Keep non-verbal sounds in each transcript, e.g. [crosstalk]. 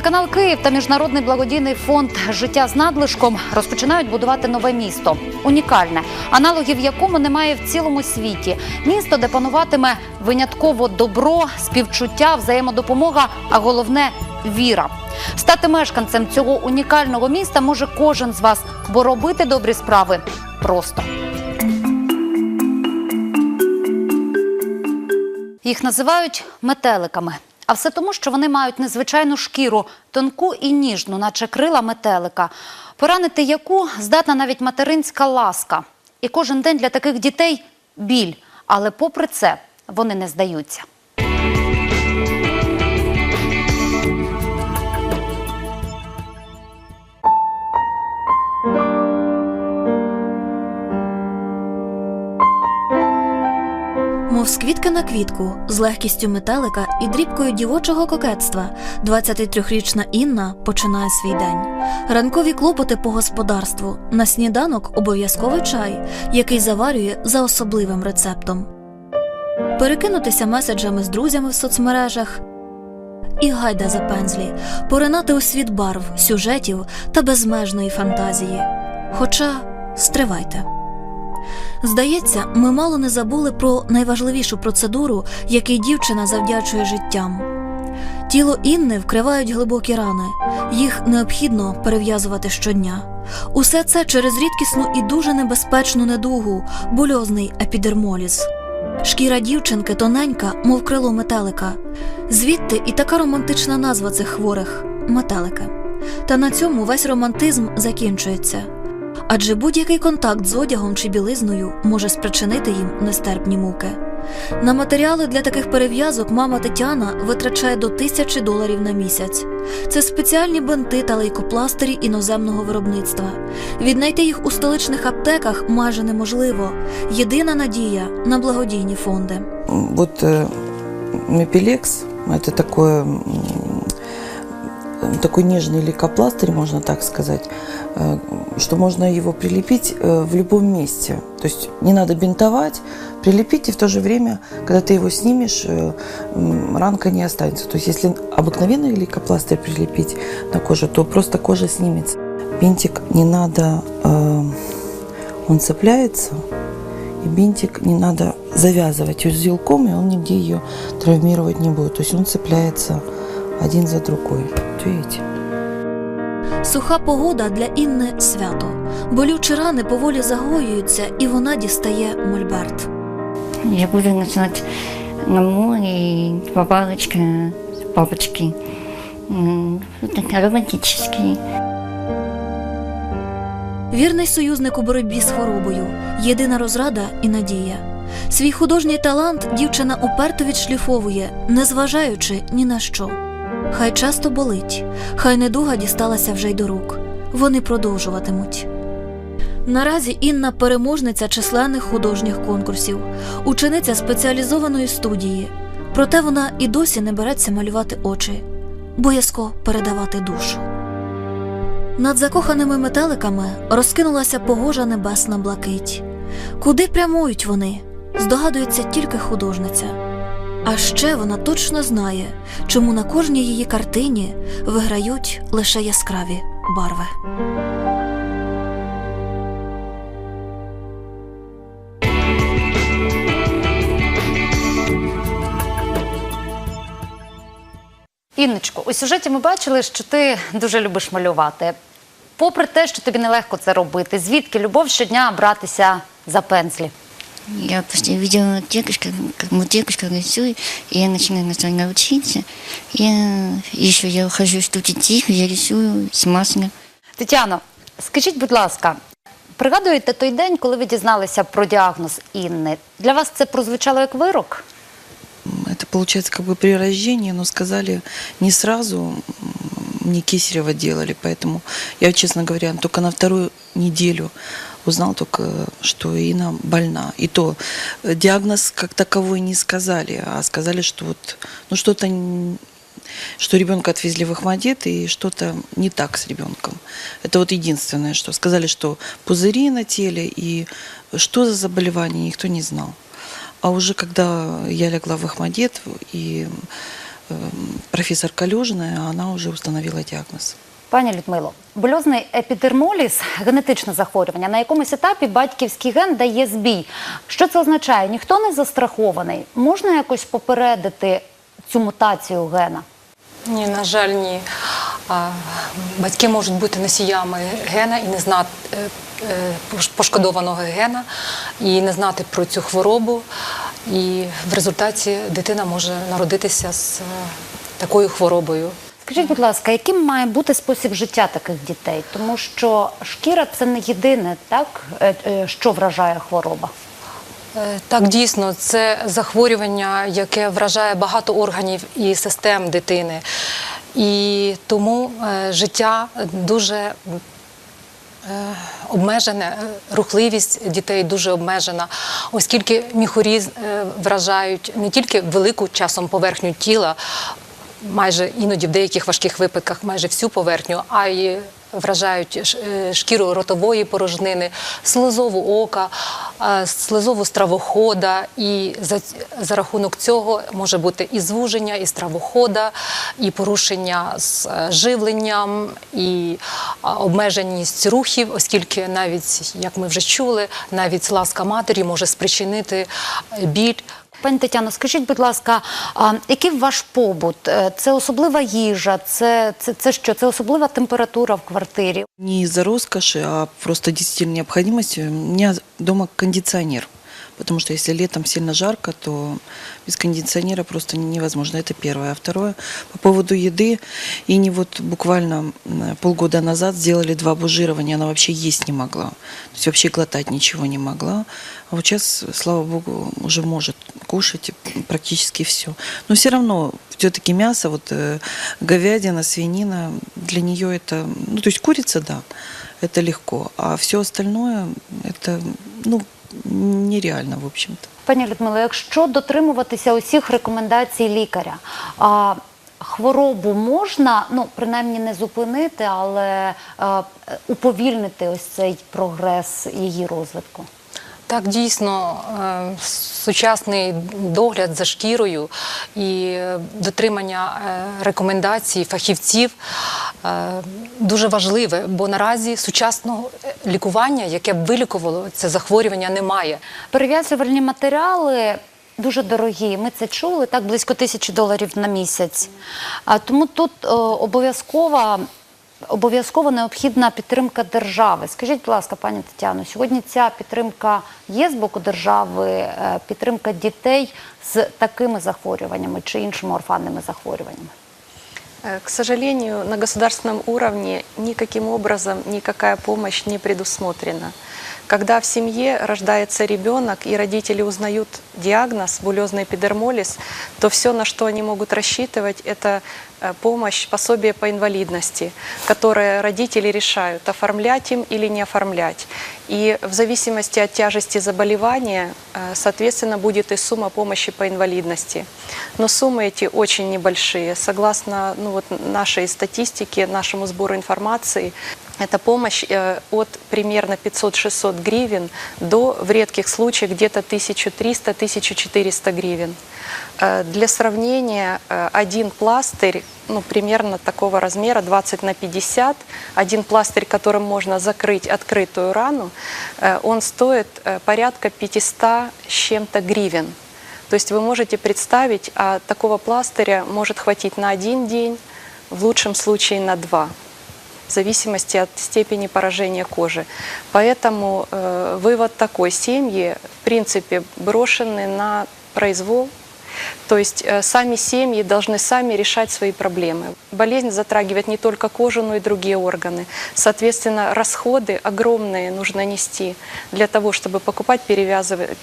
Телеканал Київ та міжнародний благодійний фонд Життя з надлишком розпочинають будувати нове місто. Унікальне, аналогів якому немає в цілому світі. Місто, де пануватиме винятково добро, співчуття, взаємодопомога, а головне віра. Стати мешканцем цього унікального міста може кожен з вас, бо робити добрі справи просто. Їх називають метеликами. А все тому, що вони мають незвичайну шкіру, тонку і ніжну, наче крила метелика, поранити яку здатна навіть материнська ласка. І кожен день для таких дітей біль. Але попри це вони не здаються. На квітку, з легкістю метелика і дрібкою дівочого кокетства, 23-річна Інна починає свій день. Ранкові клопоти по господарству, на сніданок обов'язковий чай, який заварює за особливим рецептом. Перекинутися меседжами з друзями в соцмережах. І гайда за пензлі, поринати у світ барв, сюжетів та безмежної фантазії. Хоча стривайте. Здається, ми мало не забули про найважливішу процедуру, якій дівчина завдячує життям. Тіло Інни вкривають глибокі рани, їх необхідно перев'язувати щодня. Усе це через рідкісну і дуже небезпечну недугу, больозний епідермоліз. Шкіра дівчинки тоненька, мов крило метелика. Звідти і така романтична назва цих хворих метелики. Та на цьому весь романтизм закінчується. Адже будь-який контакт з одягом чи білизною може спричинити їм нестерпні муки. На матеріали для таких перев'язок мама Тетяна витрачає до тисячі доларів на місяць. Це спеціальні бинти та лейкопластирі іноземного виробництва. Віднайти їх у столичних аптеках майже неможливо. Єдина надія на благодійні фонди. Вот э, Мепилекс – это такое, м, такой нежный лейкопластырь, можно так сказать, э, что можно его прилепить э, в любом месте. То есть не надо бинтовать, прилепить, и в то же время, когда ты его снимешь, э, ранка не останется. То есть если обыкновенный лейкопластырь прилепить на кожу, то просто кожа снимется. Бинтик не надо, э, он цепляется, и бинтик не надо завязывать узелком, и он нигде ее травмировать не будет. То есть он цепляется один за другой. Вот Суха погода для Інни свято. Болючі рани поволі загоюються, і вона дістає мольберт. Я буду начинать на море, по палочке, папочки. М, Вірний союзник у боротьбі з хворобою, єдина розрада і надія. Свій художній талант дівчина уперто відшліфовує, незважаючи ні на що. Хай часто болить, хай недуга дісталася вже й до рук. Вони продовжуватимуть. Наразі Інна переможниця численних художніх конкурсів, учениця спеціалізованої студії. Проте вона і досі не береться малювати очі, боязко передавати душу. Над закоханими метеликами розкинулася погожа небесна блакить. Куди прямують вони? Здогадується тільки художниця. А ще вона точно знає, чому на кожній її картині виграють лише яскраві барви. Інночко, у сюжеті ми бачили, що ти дуже любиш малювати. Попри те, що тобі нелегко це робити, звідки любов щодня братися за пензлі? Я просто видела девушка, как вот девушка рисует, и я начинаю начинаю учиться. Я еще я хожу в студию тихо, я рисую с маслом. Тетяно, скажіть, будь ласка, пригадуєте той день, коли ви дізналися про діагноз Інни? Для вас це прозвучало як вирок? Это получается как бы при рождении, но сказали не сразу, м, мне Кесарева делали, поэтому я, честно говоря, только на вторую неделю узнал только, что Инна больна. И то э, диагноз как таковой не сказали, а сказали, что вот, ну что-то, что ребенка отвезли в Ахмадет и что-то не так с ребенком. Это вот единственное, что сказали, что пузыри на теле и что за заболевание, никто не знал. А уже когда я легла в Ахмадет и э, профессор Калюжная, она уже установила диагноз. Пані Людмило, больозний епідермоліз генетичне захворювання. На якомусь етапі батьківський ген дає збій. Що це означає? Ніхто не застрахований. Можна якось попередити цю мутацію гена? Ні, на жаль, ні. Батьки можуть бути носіями гена і не знати е, е, пош- пошкодованого гена, і не знати про цю хворобу. І в результаті дитина може народитися з е, такою хворобою. Скажіть, будь ласка, яким має бути спосіб життя таких дітей? Тому що шкіра це не єдине, так е, е, що вражає хвороба. Е, Так, дійсно, це захворювання, яке вражає багато органів і систем дитини. І тому життя дуже обмежене, рухливість дітей дуже обмежена, оскільки міхурі е, вражають не тільки велику часом поверхню тіла, майже іноді в деяких важких випадках майже всю поверхню, а й вражають е, шкіру ротової порожнини, слизову ока, е, слизову стравохода. І за, за рахунок цього може бути і звуження, і стравохода, і порушення з е, живленням, і обмеженість рухів, оскільки навіть, як ми вже чули, навіть ласка матері може спричинити біль. Пані Тетяно, скажіть, будь ласка, який ваш побут? Е, Це особлива їжа, це, це, це що? Це особлива температура в квартирі. Не из-за розкоші, а просто дійсно необхідності. У мене вдома кондиционер. Потому что если летом сильно жарко, то без кондиционера просто невозможно. Это первое. А второе, по поводу еды. И не вот буквально полгода назад сделали два бужирования. Она вообще есть не могла. То есть вообще глотать ничего не могла. А вот сейчас, слава богу, уже может кушать практически все. Но все равно все-таки мясо, вот э, говядина, свинина, для нее это, ну то есть курица, да, это легко, а все остальное это, ну, нереально, в общем-то. Пані Людмило, якщо дотримуватися усіх рекомендацій лікаря, а хворобу можна, ну принаймні не зупинити, але а, уповільнити ось цей прогрес її розвитку. Так, дійсно, е, сучасний догляд за шкірою і дотримання е, рекомендацій фахівців е, дуже важливе, бо наразі сучасного лікування, яке б вилікувало це захворювання, немає. Перев'язувальні матеріали дуже дорогі. Ми це чули, так близько тисячі доларів на місяць. А тому тут обов'язкова. Обов'язково необхідна підтримка держави. Скажіть, будь ласка, пані Тетяно, сьогодні ця підтримка є з боку держави, е, підтримка дітей з такими захворюваннями чи іншими орфанними захворюваннями? Э, К сожалению, на государственном уровне никаким образом никакая помощь не предусмотрена. Когда в семье рождается ребенок и родители узнают диагноз булезный эпидермолиз, то все, на что они могут рассчитывать, это э, помощь, пособие по инвалидности, которое родители решают, оформлять им или не оформлять. И в зависимости от тяжести заболевания, э, соответственно, будет и сумма помощи по инвалидности. Но суммы эти очень небольшие. Согласно ну, вот, нашей статистике, нашему сбору информации, это помощь э, от примерно 500-600 гривен до, в редких случаях, где-то 1300-1400 гривен. Э, Для сравнения, э, один пластырь, ну, примерно такого размера, 20 на 50, один пластырь, которым можно закрыть открытую рану, он стоит порядка 500 с чем-то гривен. То есть вы можете представить, а такого пластыря может хватить на один день, в лучшем случае на два в зависимости от степени поражения кожи. Поэтому э, вывод такой: семьи, в принципе, брошены на произвол. То есть э, сами семьи должны сами решать свои проблемы. Болезнь затрагивает не только кожу, но и другие органы. Соответственно, расходы огромные нужно нести для того, чтобы покупать э,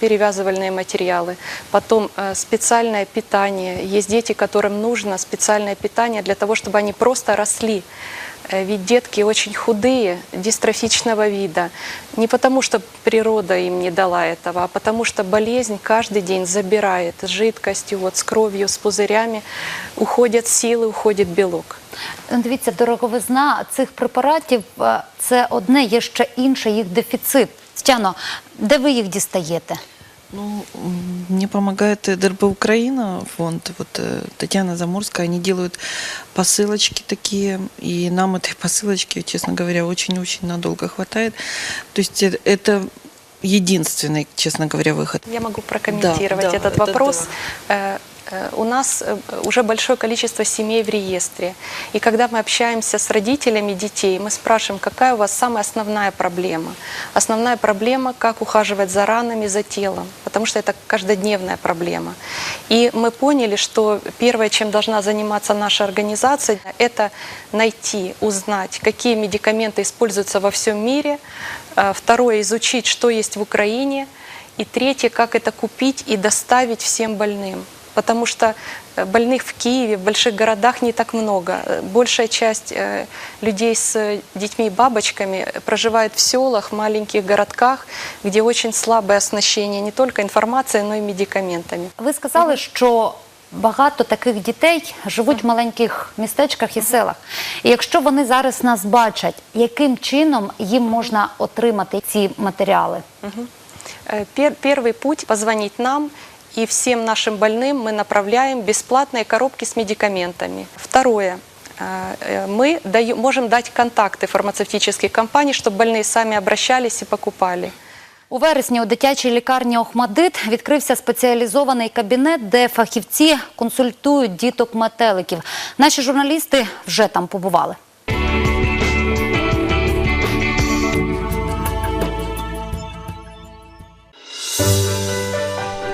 перевязывальные материалы. Потом э, специальное питание. Есть дети, которым нужно специальное питание для того, чтобы они просто росли. Э, Ведь детки очень худые, дистрофичного вида. Не потому, что природа им не дала этого, а потому что болезнь каждый день забирает с жидкостью, вот, с кровью, с пузырями. Уходят силы, уходит белок. Ну, Дивіться, дороговизна цих препаратів е, це одне, є ще інше їх дефіцит. Тетяно, де ви їх дістаєте? Ну, мне помогает ДРБ Украина фонд, вот э, Татьяна Заморская, они делают посылочки такие, и нам этой посылочки, честно говоря, очень-очень надолго хватает. То есть э, это единственный, честно говоря, выход. Я могу прокомментировать Да, да, этот это вопрос. Э, э, У нас э, уже большое количество семей в реестре. И когда мы общаемся с родителями детей, мы спрашиваем, какая у вас самая основная проблема. Основная проблема, как ухаживать за ранами, за телом, потому что это каждодневная проблема. И мы поняли, что первое, чем должна заниматься наша организация, это найти, узнать, какие медикаменты используются во всем мире. Э, Второе, изучить, что есть в Украине. И третье, как это купить и доставить всем больным. Потому что э, больных в Киеве, в больших городах не так много. Э, Большая часть э, людей с э, детьми и бабочками э, проживает в селах, в маленьких городках, где очень слабое оснащение не только информацией, но и медикаментами. Ви сказали, що багато таких дітей живуть в маленьких містечках і селах. І якщо вони зараз нас бачать, яким чином їм можна отримати ці матеріали? Э, пер- Первый путь – позвонить нам, и всем нашим больным мы направляем бесплатные коробки с медикаментами. Второе э, э, мы даем, можем дать контакты фармацевтических компаний, чтобы больные сами обращались и покупали. У вересні у дитячій лікарні Охмадит відкрився спеціалізований кабінет, де фахівці консультують діток метеликів. Наші журналісти вже там побували.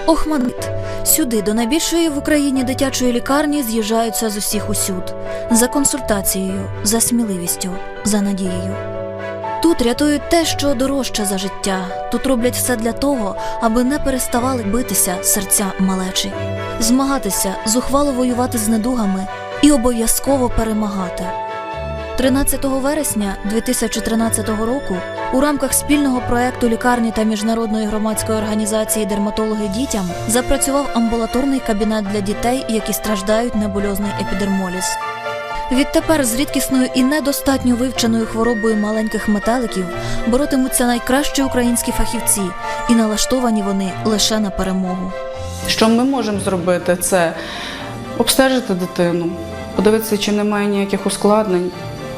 Охмадит. Сюди, до найбільшої в Україні дитячої лікарні, з'їжджаються з усіх усюд. За консультацією, за сміливістю, за надією. Тут рятують те, що дорожче за життя. Тут роблять все для того, аби не переставали битися серця малечі, змагатися, зухвало воювати з недугами і обов'язково перемагати. 13 вересня 2013 року у рамках спільного проекту лікарні та міжнародної громадської організації Дерматологи дітям запрацював амбулаторний кабінет для дітей, які страждають на бульозний епідермоліз. Відтепер з рідкісною і недостатньо вивченою хворобою маленьких метеликів боротимуться найкращі українські фахівці, і налаштовані вони лише на перемогу. Що ми можемо зробити? Це обстежити дитину, подивитися, чи немає ніяких ускладнень.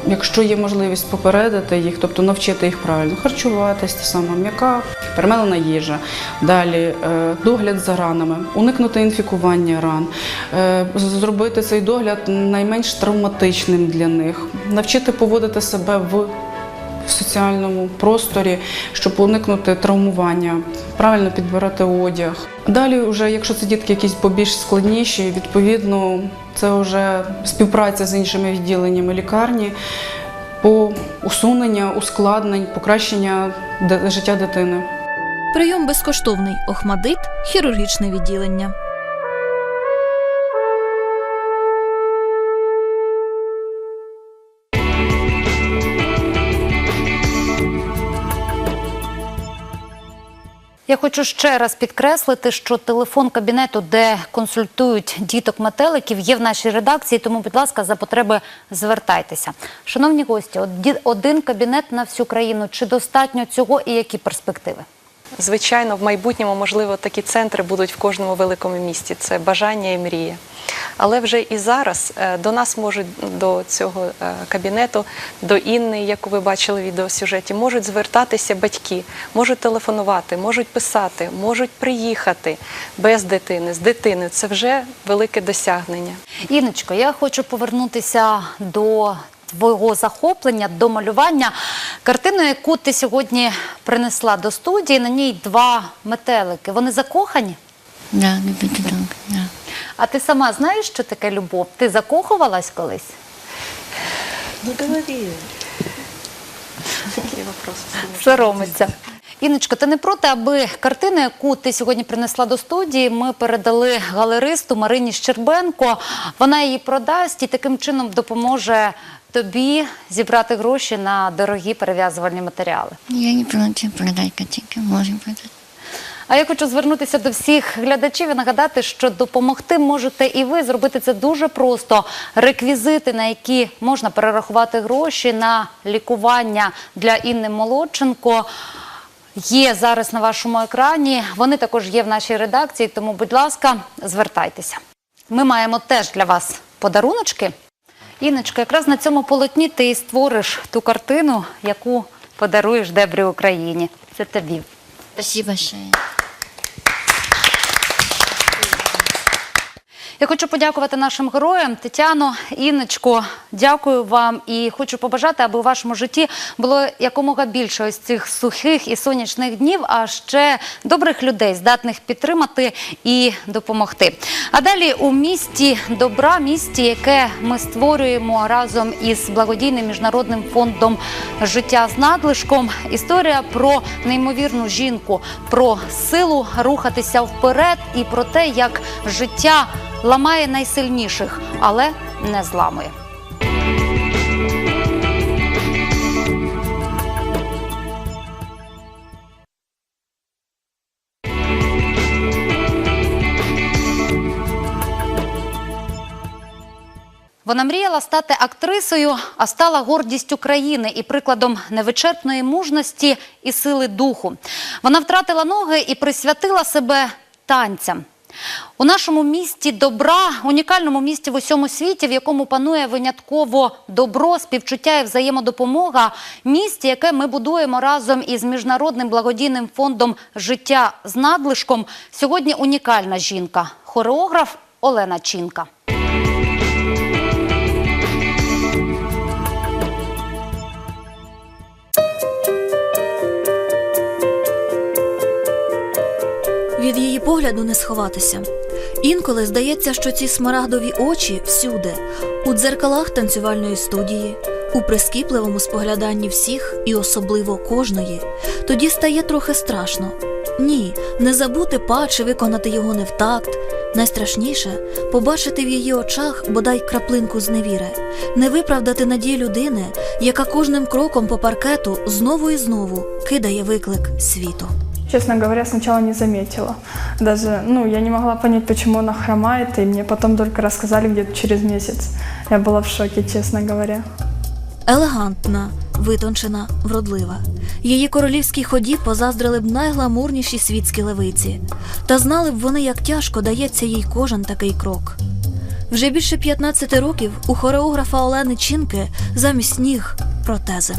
Якщо є можливість попередити їх, тобто навчити їх правильно харчуватись, те саме м'яка, перемелена їжа, далі е, догляд за ранами, уникнути інфікування ран, е, зробити цей догляд найменш травматичним для них, навчити поводити себе в в соціальному просторі, щоб уникнути травмування, правильно підбирати одяг. Далі, вже, якщо це дітки якісь побільш складніші, відповідно, це вже співпраця з іншими відділеннями лікарні по усунення ускладнень, покращення життя дитини. Прийом безкоштовний Охмадит, хірургічне відділення. Я хочу ще раз підкреслити, що телефон кабінету, де консультують діток метеликів, є в нашій редакції. Тому, будь ласка, за потреби звертайтеся. Шановні гості, один кабінет на всю країну. Чи достатньо цього і які перспективи? Звичайно, в майбутньому, можливо, такі центри будуть в кожному великому місті. Це бажання і мрія. Але вже і зараз е, до нас можуть до цього е, кабінету, до Інни, яку ви бачили в відеосюжеті, можуть звертатися батьки, можуть телефонувати, можуть писати, можуть приїхати без дитини, з дитиною. Це вже велике досягнення. Іночко, я хочу повернутися до твого захоплення, до малювання. Картину, яку ти сьогодні принесла до студії, на ній два метелики. Вони закохані? Да. А ти сама знаєш, що таке любов? Ти закохувалась колись? Ну говори. Такі вопроси. Соромиться. Іночко, ти не проти, аби картину, яку ти сьогодні принесла до студії, ми передали галеристу Марині Щербенко. Вона її продасть і таким чином допоможе тобі зібрати гроші на дорогі перев'язувальні матеріали. Я не против продать картинки, можем продать. А я хочу звернутися до всіх глядачів і нагадати, що допомогти можете і ви зробити це дуже просто. Реквізити, на які можна перерахувати гроші на лікування для Інни Молодченко. є зараз на вашому екрані. Вони також є в нашій редакції, тому, будь ласка, звертайтеся. Ми маємо теж для вас подаруночки. Іночка, якраз на цьому полотні ти і створиш ту картину, яку подаруєш Дебрі Україні. Це тобі. Спасибо большое. Я хочу подякувати нашим героям. Тетяно, Інночко, дякую вам і хочу побажати, аби у вашому житті було якомога більше ось цих сухих і сонячних днів, а ще добрих людей, здатних підтримати і допомогти. А далі у місті добра, місті, яке ми створюємо разом із благодійним міжнародним фондом життя з надлишком. Історія про неймовірну жінку, про силу рухатися вперед і про те, як життя ламає найсильніших, але не зламує. Вона мріяла стати актрисою, а стала гордістю країни і прикладом невичерпної мужності і сили духу. Вона втратила ноги і присвятила себе танцям. У нашому місті добра, унікальному місті в усьому світі, в якому панує винятково добро, співчуття і взаємодопомога, місті, яке ми будуємо разом із міжнародним благодійним фондом життя з надлишком. Сьогодні унікальна жінка, хореограф Олена Чінка. Від її погляду не сховатися. Інколи здається, що ці смарагдові очі всюди, у дзеркалах танцювальної студії, у прискіпливому спогляданні всіх і особливо кожної. Тоді стає трохи страшно. Ні, не забути па чи виконати його не в такт. Найстрашніше побачити в її очах бодай краплинку зневіри, не виправдати надії людини, яка кожним кроком по паркету знову і знову кидає виклик світу. Честно говоря, сначала не заметила. Даже, ну, я не могла понять, почему она хромает, и мне потом только рассказали где-то через месяц. Я была в шоке, честно говоря. Елегантна, витончена, вродлива. Її королівській ході позаздрили б найгламурніші світські левиці, та знали б вони, як тяжко дається їй кожен такий крок. Вже більше 15 років у хореографа Олени Чінки замість ніг протези.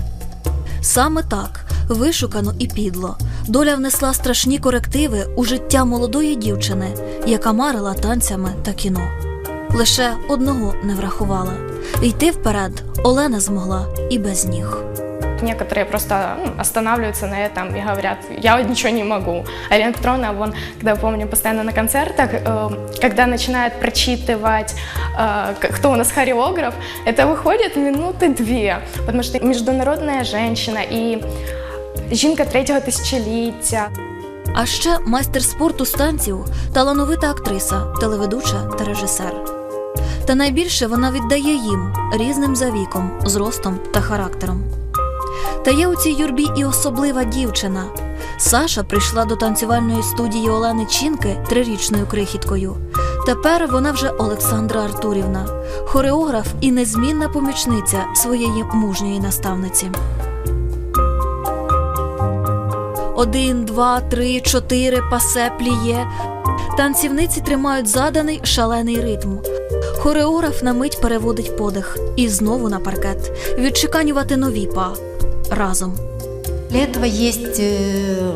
Саме так, вишукано і підло, доля внесла страшні корективи у життя молодої дівчини, яка марила танцями та кіно. Лише одного не врахувала. Йти вперед Олена змогла і без ніг. Некоторые просто ну, останавливаются на этом и говорят, я ничего не могу. А Елена Петровна, вон, когда помню, постоянно на концертах, э, когда начинает прочитывать, э, к- кто у нас хореограф, это выходит минуты две, потому что международная женщина и жінка третього тисячоліття. А ще майстер спорту з танців, талановита актриса, телеведуча та режисер. Та найбільше вона віддає їм різним за віком, зростом та характером. Та є у цій юрбі і особлива дівчина. Саша прийшла до танцювальної студії Олени Чінки трирічною крихіткою. Тепер вона вже Олександра Артурівна, хореограф і незмінна помічниця своєї мужньої наставниці. Один, два, три, чотири, пасе, пліє. Танцівниці тримають заданий шалений ритм. Хореограф на мить переводить подих і знову на паркет. Відчеканювати нові па разом. Для этого есть э,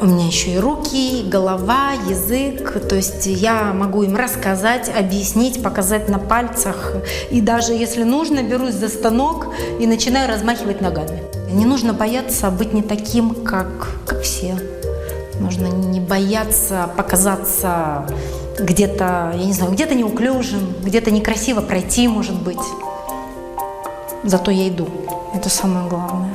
у меня еще и руки, и голова, язык. То есть я могу им рассказать, объяснить, показать на пальцах. И даже если нужно, берусь за станок и начинаю размахивать ногами. Не нужно бояться быть не таким, как, как все. Нужно не бояться показаться где-то, я не знаю, где-то неуклюжим, где-то некрасиво пройти, может быть. Зато я иду. Это самое главное.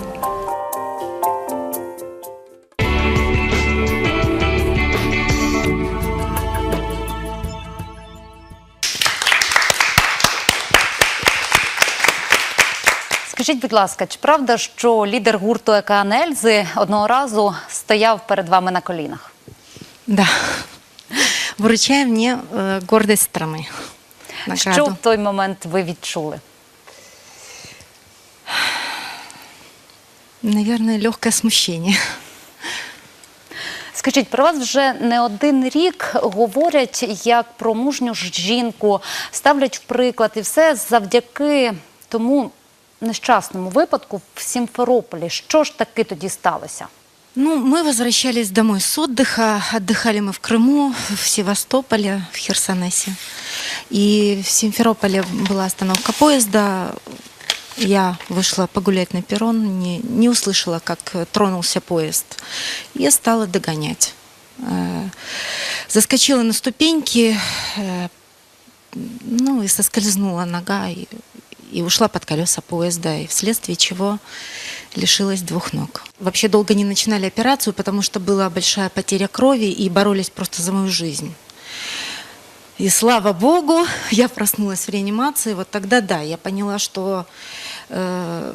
Скажіть, будь ласка, чи правда, що лідер гурту Океан Ельзи одного разу стояв перед вами на колінах? Да. Вручая мне э, гордость страны. Що в той момент ви відчули? Наверное, легкое смущение. Скажіть, про вас вже не один рік говорять як про мужню жінку, ставлять в приклад і все завдяки тому нещасному випадку в Сімферополі. Що ж таки тоді сталося? Ну, мы возвращались домой с отдыха. Отдыхали мы в Крыму, в Севастополе, в Херсонесе. И в Симферополе была остановка поезда. Я вышла погулять на перрон, не, не услышала, как тронулся поезд. И стала догонять. Э, Заскочила на ступеньки, э, ну и соскользнула нога и, и ушла под колеса поезда, и вследствие чего лишилась двух ног. Вообще долго не начинали операцию, потому что была большая потеря крови и боролись просто за мою жизнь. И слава богу, я проснулась в реанимации. Вот тогда, да, я поняла, что э,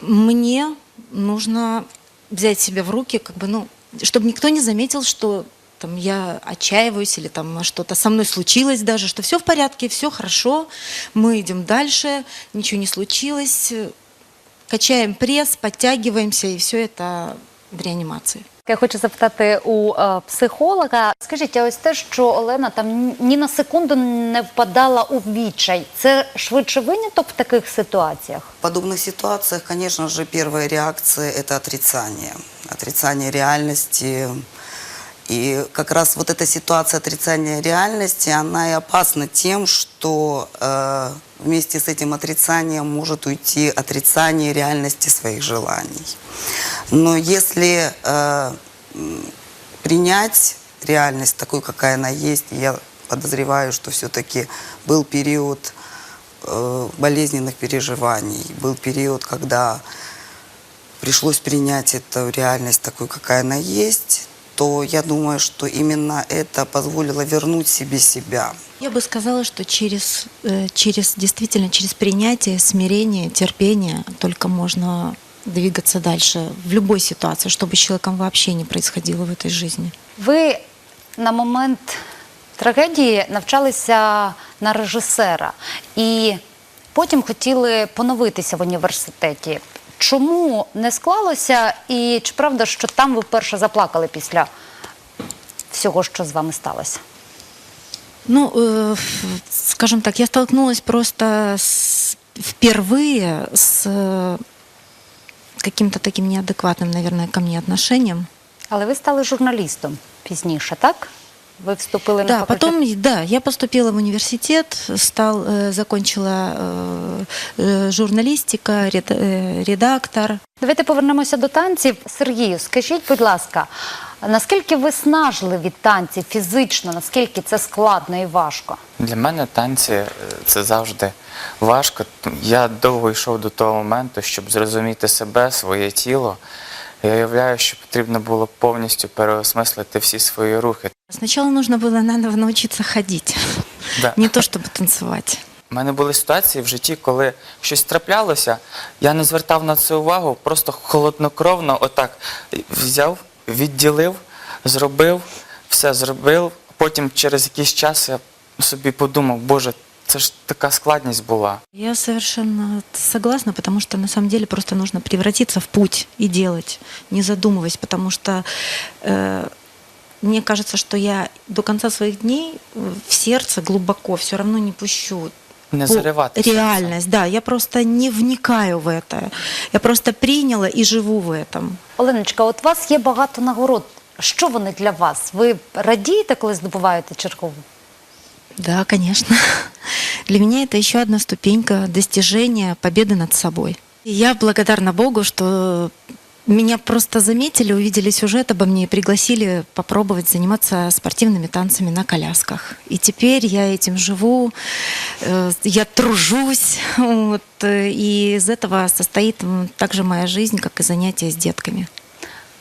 мне нужно взять себя в руки, как бы, ну, чтобы никто не заметил, что там я отчаиваюсь или там что-то со мной случилось даже, что все в порядке, все хорошо, мы идем дальше, ничего не случилось, качаем пресс, подтягиваемся, и все это в реанимации. Я хочу запитати у е, психолога. Скажіть, а ось те, що Олена там ні на секунду не впадала у відчай, це швидше виняток в таких ситуаціях? В подобных ситуациях, конечно же, первая реакция – это отрицание. Отрицание реальности. И как раз вот эта ситуация отрицания реальности, она и опасна тем, что э, вместе с этим отрицанием может уйти отрицание реальности своих желаний. Но если э, принять реальность такой, какая она есть, я подозреваю, что все-таки был период э, болезненных переживаний, был период, когда пришлось принять эту реальность такой, какая она есть, то я думаю, что именно это позволило вернуть себе себя. Я бы сказала, что через, э, через действительно через принятие, смирение, терпение только можно двигаться дальше в любой ситуации, что бы с человеком вообще не происходило в этой жизни. Ви на момент трагедії навчалися на режисера і потім хотіли поновитися в університеті. Чому не склалося, і чи правда, що там ви вперше заплакали після всього, що з вами сталося? Ну, э, скажем так, я столкнулась просто с- впервые с э, каким-то таким неадекватным, наверное, ко мне отношением. Але ви стали журналістом пізніше, так? Ви вступили на Да, факультет. потом, да, я поступила в университет, стал, э, закончила э, э, журналистика, ред- э, редактор. Давайте повернемося до танців. Сергію, скажіть, будь ласка, наскільки виснажливі від танці фізично, наскільки це складно і важко? Для мене танці е, це завжди важко. Я довго йшов до того моменту, щоб зрозуміти себе, своє тіло. Я уявляю, що потрібно було повністю переосмислити всі свої рухи. Сначала нужно было наново научиться ходить, Да. не то чтобы танцевать. У мене були ситуації в житті, коли щось траплялося, я не звертав на це увагу, просто холоднокровно отак взяв, відділив, зробив, все зробив. Потім через якийсь час я собі подумав, боже, це ж така складність була. Я совершенно согласна, потому что на самом деле просто нужно превратиться в путь и делать, не задумываясь, потому что э, мне кажется, что я до конца своих дней э, в сердце глубоко все равно не пущу Не по- зариватися. в це. реальность. Да, я просто не вникаю в это. Я просто приняла и живу в этом. Оленочка, от у вас є багато нагород. Що вони для вас? Ви радієте, коли здобуваєте чергову? Да, конечно. [laughs] Для меня это еще одна ступенька достижения победы над собой. И я благодарна Богу, что меня просто заметили, увидели сюжет обо мне и пригласили попробовать заниматься спортивными танцами на колясках. И теперь я этим живу, э, я тружусь, [laughs] вот, э, и из этого состоит также моя жизнь, как и занятия с детками.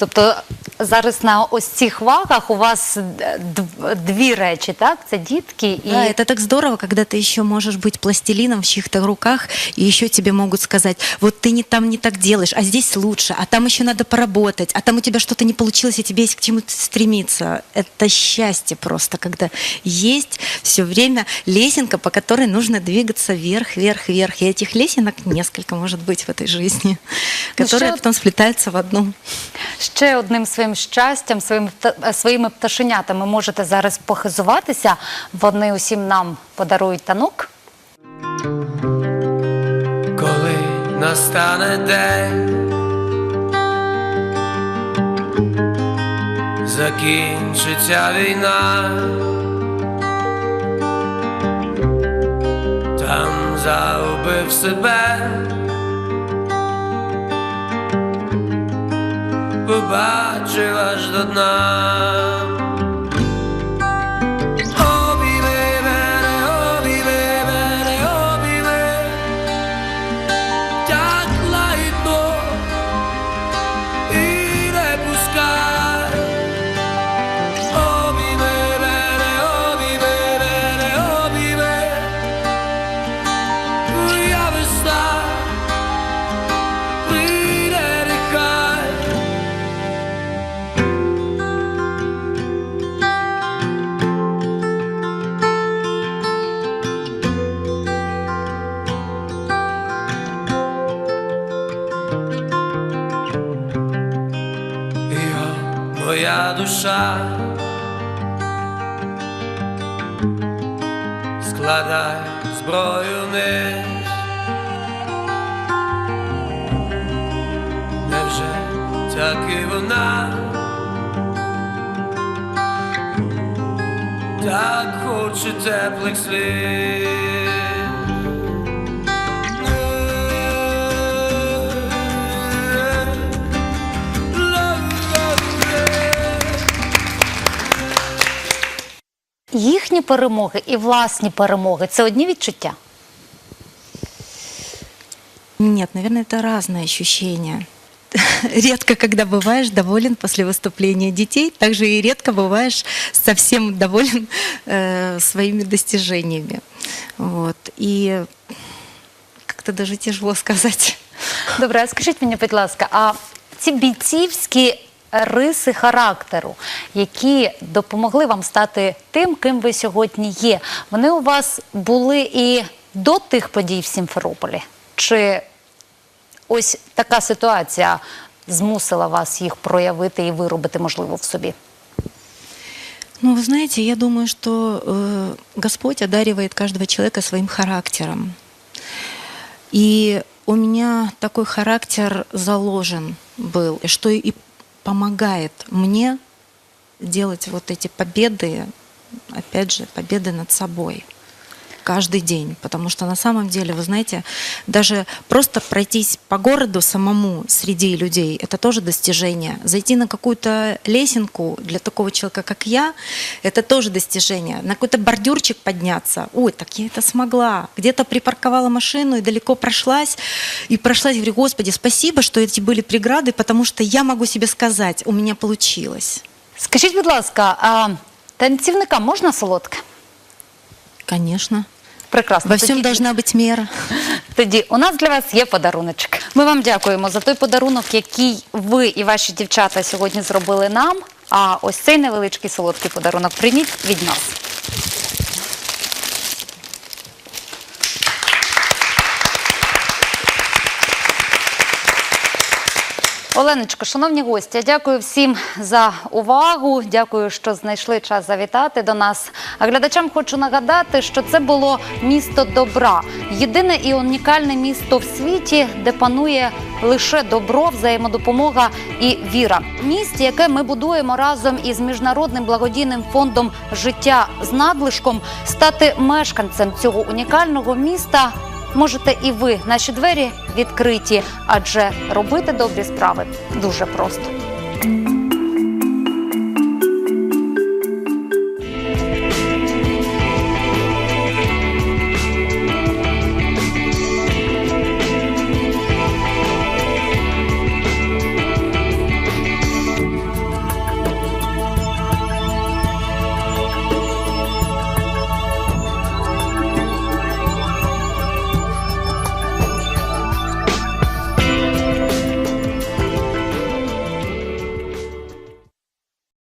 Тобто зараз на ось цих вагах у вас д- д- дві речі, так? Це дітки і Да, это так здорово, когда ты еще можешь быть пластилином в чьих-то руках, и еще тебе могут сказать, вот ты не там не так делаешь, а здесь лучше, а там еще надо поработать, а там у тебя что-то не получилось, и тебе есть к чему-то стремиться. Это счастье просто, когда есть все время лесенка, по которой нужно двигаться вверх, вверх, вверх. И этих лесенок несколько может быть в этой жизни, Ну, которые что- потом сплетаются в одну. Ще одним своїм щастям, своїм е, своїми пташенятами можете зараз похизуватися. Вони усім нам подарують танок. коли настане день, закінчиться війна, там загубив себе, побачив аж до дна. Душа, складай зброю вниз. Невже так і вона так хоче теплих слів? Їхні перемоги і власні перемоги це одні відчуття. Нет, наверное, это разные ощущения. [laughs] Редко, когда бываешь доволен после выступления детей, также и редко бываешь совсем доволен э, своими достижениями. Вот. И как-то даже тяжело сказать. Добре, а скажіть мені, будь ласка, а ці бійцівські риси характеру, які допомогли вам стати тим, ким ви сьогодні є, вони у вас були і до тих подій в Сімферополі? Чи ось така ситуація змусила вас їх проявити і виробити, можливо, в собі? Ну, вы знаете, я думаю, что э, Господь одаривает каждого человека своим характером. И у меня такой характер заложен был, и что и помогает мне делать вот эти победы, опять же, победы над собой Каждый день. Потому что на самом деле, вы знаете, даже просто пройтись по городу самому среди людей, это тоже достижение. Зайти на какую-то лесенку для такого человека, как я, это тоже достижение. На какой-то бордюрчик подняться. Ой, так я это смогла. Где-то припарковала машину и далеко прошлась. И прошлась, говорю, Господи, спасибо, что эти были преграды, потому что я могу себе сказать, у меня получилось. Скажіть, будь ласка, а танцівникам можна солодке? Конечно. Прекрасно. Во всем Тоді- должна быть мера. [laughs] Тоді у нас для вас є подаруночок. Ми вам дякуємо за той подарунок, який ви і ваші дівчата сьогодні зробили нам. А ось цей невеличкий солодкий подарунок прийміть від нас. Оленочко, шановні гості, дякую всім за увагу. Дякую, що знайшли час завітати до нас. А глядачам хочу нагадати, що це було місто добра, єдине і унікальне місто в світі, де панує лише добро, взаємодопомога і віра. Місті, яке ми будуємо разом із міжнародним благодійним фондом життя з надлишком, стати мешканцем цього унікального міста. Можете і ви наші двері відкриті, адже робити добрі справи дуже просто.